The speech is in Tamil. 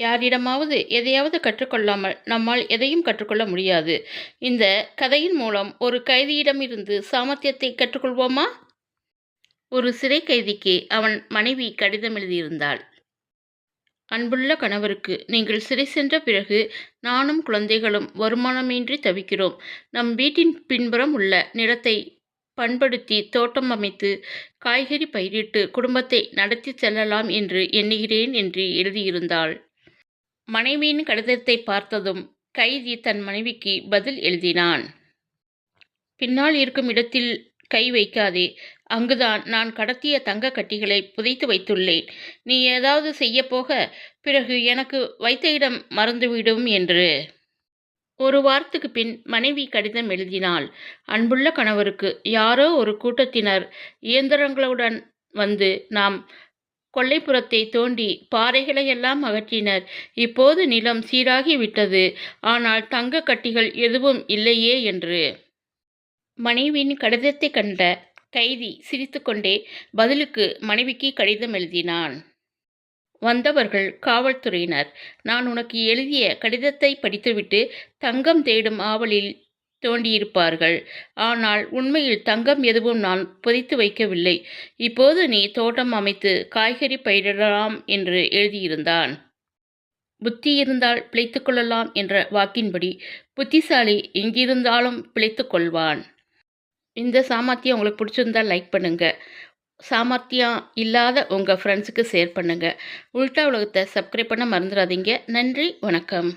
யாரிடமாவது எதையாவது கற்றுக்கொள்ளாமல் நம்மால் எதையும் கற்றுக்கொள்ள முடியாது. இந்த கதையின் மூலம் ஒரு கைதியிடமிருந்து சாமர்த்தியத்தை கற்றுக்கொள்வோமா? ஒரு சிறை கைதிக்கு அவன் மனைவி கடிதம் எழுதியிருந்தாள். அன்புள்ள கணவருக்கு நீங்கள் சிறை சென்ற பிறகு நானும் குழந்தைகளும் வருமானமின்றி தவிக்கிறோம். நம் வீட்டின் பின்புறம் உள்ள நிலத்தை பண்படுத்தி தோட்டம் அமைத்து காய்கறி பயிரிட்டு குடும்பத்தை நடத்தி செல்லலாம் என்று எண்ணுகிறேன் என்று எழுதியிருந்தாள். மனைவியின் கடிதத்தை பார்த்ததும் கைதி தன் மனைவிக்கு பதில் எழுதினான். பின்னால் இருக்கும் இடத்தில் கை வைக்காதே. அங்குதான் நான் கடத்திய தங்க கட்டிகளை புதைத்து வைத்துள்ளேன். நீ ஏதாவது செய்ய போக பிறகு எனக்கு வைத்த இடம் மறந்துவிடும் என்று. ஒரு வாரத்துக்கு பின் மனைவி கடிதம் எழுதினாள். அன்புள்ள கணவருக்கு யாரோ ஒரு கூட்டத்தினர் இயந்திரங்களுடன் வந்து நாம் கொல்லைப்புறத்தை தோண்டி பாறைகளை எல்லாம் அகற்றினர். இப்போது நிலம் சீராகிவிட்டது. ஆனால் தங்க கட்டிகள் எதுவும் இல்லையே என்று. மனைவியின் கடிதத்தை கண்ட கைதி சிரித்துக்கொண்டே பதிலுக்கு மனைவிக்கு கடிதம் எழுதினான். வந்தவர்கள் காவல்துறையினர். நான் உனக்கு எழுதிய கடிதத்தை படித்துவிட்டு தங்கம் தேடும் ஆவலில் தோண்டியிருப்பார்கள். ஆனால் உண்மையில் தங்கம் எதுவும் நான் புதைத்து வைக்கவில்லை. இப்போது நீ தோட்டம் அமைத்து காய்கறி பயிரிடலாம் என்று எழுதியிருந்தான். புத்தி இருந்தால் பிழைத்து கொள்ளலாம் என்ற வாக்கின்படி புத்திசாலி எங்கிருந்தாலும் பிழைத்து கொள்வான். இந்த சாமர்த்தியம் உங்களுக்கு பிடிச்சிருந்தால் லைக் பண்ணுங்கள் சாமர்த்தியம் இல்லாத உங்கள் ஃப்ரெண்ட்ஸுக்கு ஷேர் பண்ணுங்கள் உல்டா உலகத்தை சப்ஸ்கிரைப் பண்ண மறந்துடாதீங்க. நன்றி வணக்கம்.